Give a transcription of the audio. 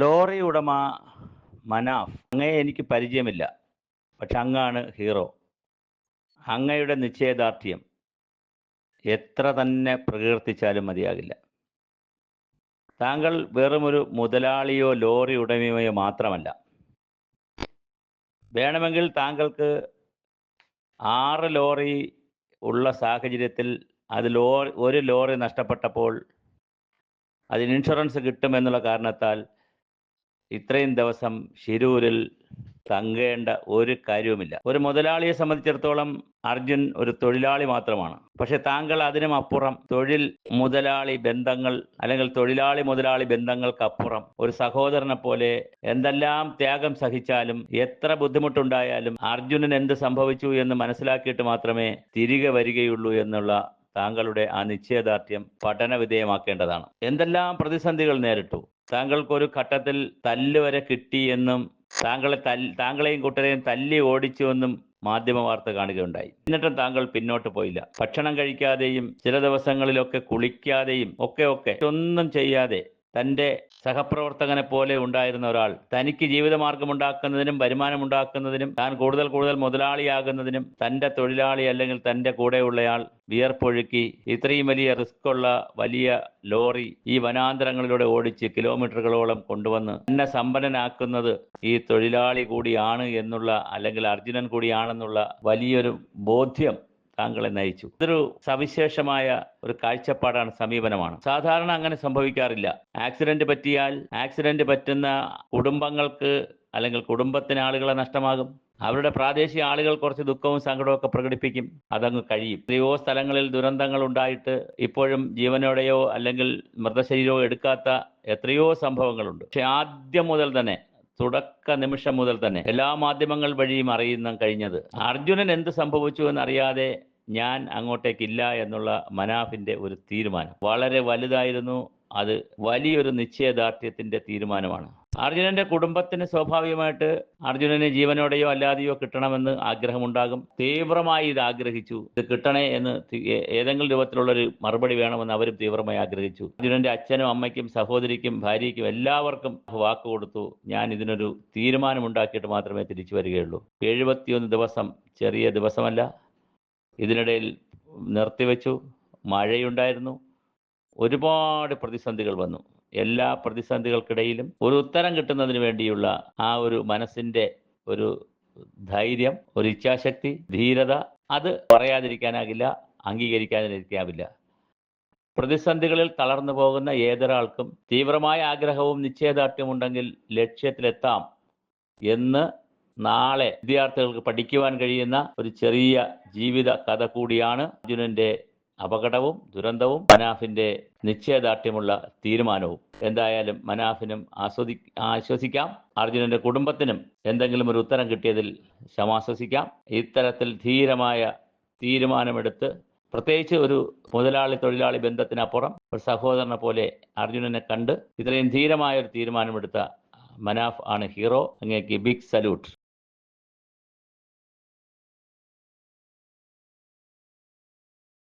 Lorry ഉടമ മനാഫ് അങ്ങയെ എനിക്ക് പരിചയമില്ല. പക്ഷെ അങ്ങാണ് ഹീറോ. അങ്ങയുടെ നിശ്ചയദാർഢ്യം എത്ര തന്നെ പ്രകീർത്തിച്ചാലും മതിയാകില്ല. താങ്കൾ വെറുമൊരു മുതലാളിയോ ലോറി ഉടമയോ മാത്രമല്ല. വേണമെങ്കിൽ താങ്കൾക്ക് ആറ് ലോറി ഉള്ള സാഹചര്യത്തിൽ അത് ലോറി ഒരു ലോറി നഷ്ടപ്പെട്ടപ്പോൾ അതിന് ഇൻഷുറൻസ് കിട്ടുമെന്നുള്ള കാരണത്താൽ ഇത്രയും ദിവസം ശിരൂരിൽ തങ്ങേണ്ട ഒരു കാര്യവുമില്ല. ഒരു മുതലാളിയെ സംബന്ധിച്ചിടത്തോളം അർജുൻ ഒരു തൊഴിലാളി മാത്രമാണ്. പക്ഷെ താങ്കൾ അതിനും അപ്പുറം തൊഴിൽ മുതലാളി ബന്ധങ്ങൾ അല്ലെങ്കിൽ തൊഴിലാളി മുതലാളി ബന്ധങ്ങൾക്കപ്പുറം ഒരു സഹോദരനെ പോലെ എന്തെല്ലാം ത്യാഗം സഹിച്ചാലും എത്ര ബുദ്ധിമുട്ടുണ്ടായാലും അർജുനൻ എന്ത് സംഭവിച്ചു എന്ന് മനസ്സിലാക്കിയിട്ട് മാത്രമേ തിരികെ വരികയുള്ളൂ എന്നുള്ള താങ്കളുടെ ആ നിശ്ചയദാർഢ്യം പഠന വിധേയമാക്കേണ്ടതാണ് എന്തെല്ലാം പ്രതിസന്ധികൾ നേരിട്ടു? താങ്കൾക്കൊരു ഘട്ടത്തിൽ തല്ല് വരെ കിട്ടി എന്നും താങ്കളെ താങ്കളെയും കൂട്ടരെയും തല്ലി ഓടിച്ചുവെന്നും മാധ്യമ വാർത്ത കാണുകയുണ്ടായി. എന്നിട്ടും താങ്കൾ പിന്നോട്ട് പോയില്ല. ഭക്ഷണം കഴിക്കാതെയും ചില ദിവസങ്ങളിലൊക്കെ കുളിക്കാതെയും ഒക്കെ ഒക്കെ. ഒന്നും ചെയ്യാതെ തന്റെ സഹപ്രവർത്തകനെ പോലെ ഉണ്ടായിരുന്ന ഒരാൾ. തനിക്ക് ജീവിതമാർഗം ഉണ്ടാക്കുന്നതിനും വരുമാനം ഉണ്ടാക്കുന്നതിനും താൻ കൂടുതൽ കൂടുതൽ മുതലാളിയാകുന്നതിനും തന്റെ തൊഴിലാളി അല്ലെങ്കിൽ തന്റെ കൂടെയുള്ളയാൾ വിയർപ്പൊഴുക്കി ഇത്രയും വലിയ റിസ്ക് ഉള്ള വലിയ ലോറി ഈ വനാന്തരങ്ങളിലൂടെ ഓടിച്ച് കിലോമീറ്ററുകളോളം കൊണ്ടുവന്ന് തന്നെ സമ്പന്നനാക്കുന്നത് ഈ തൊഴിലാളി കൂടിയാണ് എന്നുള്ള അല്ലെങ്കിൽ അർജുനൻ കൂടിയാണെന്നുള്ള വലിയൊരു ബോധ്യം താങ്കളെ നയിച്ചു. ഇതൊരു സവിശേഷമായ ഒരു കാഴ്ചപ്പാടാണ് സമീപനമാണ്. സാധാരണ അങ്ങനെ സംഭവിക്കാറില്ല. ആക്സിഡന്റ് പറ്റിയാൽ ആക്സിഡന്റ് പറ്റുന്ന കുടുംബങ്ങൾക്ക് അല്ലെങ്കിൽ കുടുംബത്തിന് ആളുകളെ നഷ്ടമാകും. അവരുടെ പ്രാദേശിക ആളുകൾ കുറച്ച് ദുഃഖവും സങ്കടവും ഒക്കെ പ്രകടിപ്പിക്കും. അതങ്ങ് കഴിയും. എത്രയോ സ്ഥലങ്ങളിൽ ദുരന്തങ്ങൾ ഉണ്ടായിട്ട് ഇപ്പോഴും ജീവനോടെയോ അല്ലെങ്കിൽ മൃതശരീരമോ എടുക്കാത്ത എത്രയോ സംഭവങ്ങളുണ്ട്. പക്ഷെ ആദ്യം മുതൽ തന്നെ തുടക്ക നിമിഷം മുതൽ തന്നെ എല്ലാ മാധ്യമങ്ങൾ വഴിയും അറിയുന്ന കഴിഞ്ഞത്. അർജുനൻ എന്ത് സംഭവിച്ചു എന്നറിയാതെ ഞാൻ അങ്ങോട്ടേക്കില്ല എന്നുള്ള മനാഫിന്റെ ഒരു തീരുമാനം. വളരെ വലുതായിരുന്നു. അത് വലിയൊരു നിശ്ചയദാർഢ്യത്തിന്റെ തീരുമാനമാണ്. അർജുനന്റെ കുടുംബത്തിന് സ്വാഭാവികമായിട്ട് അർജുനന് ജീവനോടെയോ അല്ലാതെയോ കിട്ടണമെന്ന് ആഗ്രഹമുണ്ടാകും. തീവ്രമായി ഇത് ആഗ്രഹിച്ചു ഇത് കിട്ടണേ എന്ന് ഏതെങ്കിലും രൂപത്തിലുള്ള ഒരു മറുപടി വേണമെന്ന് അവരും തീവ്രമായി ആഗ്രഹിച്ചു. അർജുനന്റെ അച്ഛനും അമ്മയ്ക്കും സഹോദരിക്കും ഭാര്യയ്ക്കും എല്ലാവർക്കും വാക്ക് കൊടുത്തു. ഞാൻ ഇതിനൊരു തീരുമാനമുണ്ടാക്കിയിട്ട് മാത്രമേ തിരിച്ചു വരികയുള്ളൂ. എഴുപത്തിയൊന്ന് ദിവസം ചെറിയ ദിവസമല്ല. ഇതിനിടയിൽ നിർത്തിവെച്ചു. മഴയുണ്ടായിരുന്നു. ഒരുപാട് പ്രതിസന്ധികൾ വന്നു. എല്ലാ പ്രതിസന്ധികൾക്കിടയിലും ഒരു ഉത്തരം കിട്ടുന്നതിന് വേണ്ടിയുള്ള ആ ഒരു മനസ്സിന്റെ ഒരു ധൈര്യം ഒരു ഇച്ഛാശക്തി ധീരത അത് പറയാതിരിക്കാനാകില്ല അംഗീകരിക്കാതിരിക്കാവില്ല പ്രതിസന്ധികളിൽ തളർന്നു പോകുന്ന ഏതൊരാൾക്കും തീവ്രമായ ആഗ്രഹവും നിശ്ചയദാർഢ്യവും ഉണ്ടെങ്കിൽ ലക്ഷ്യത്തിലെത്താം എന്ന് നാളെ വിദ്യാർത്ഥികൾക്ക് പഠിക്കുവാൻ കഴിയുന്ന ഒരു ചെറിയ ജീവിത കഥ കൂടിയാണ് അർജുനന്റെ അപകടവും ദുരന്തവും മനാഫിന്റെ നിശ്ചയദാർഢ്യമുള്ള തീരുമാനവും. എന്തായാലും മനാഫിനും ആസ്വദി ആശ്വസിക്കാം. അർജുനന്റെ കുടുംബത്തിനും എന്തെങ്കിലും ഒരു ഉത്തരം കിട്ടിയതിൽ ശമാശ്വസിക്കാം ഇത്തരത്തിൽ ധീരമായ തീരുമാനമെടുത്ത് പ്രത്യേകിച്ച് ഒരു മുതലാളി തൊഴിലാളി ബന്ധത്തിനപ്പുറം ഒരു സഹോദരനെ പോലെ അർജുനനെ കണ്ട് ഇത്രയും ധീരമായ ഒരു തീരുമാനമെടുത്ത മനാഫ് ആണ് ഹീറോ. അങ്ങേക്ക് ബിഗ് സല്യൂട്ട്.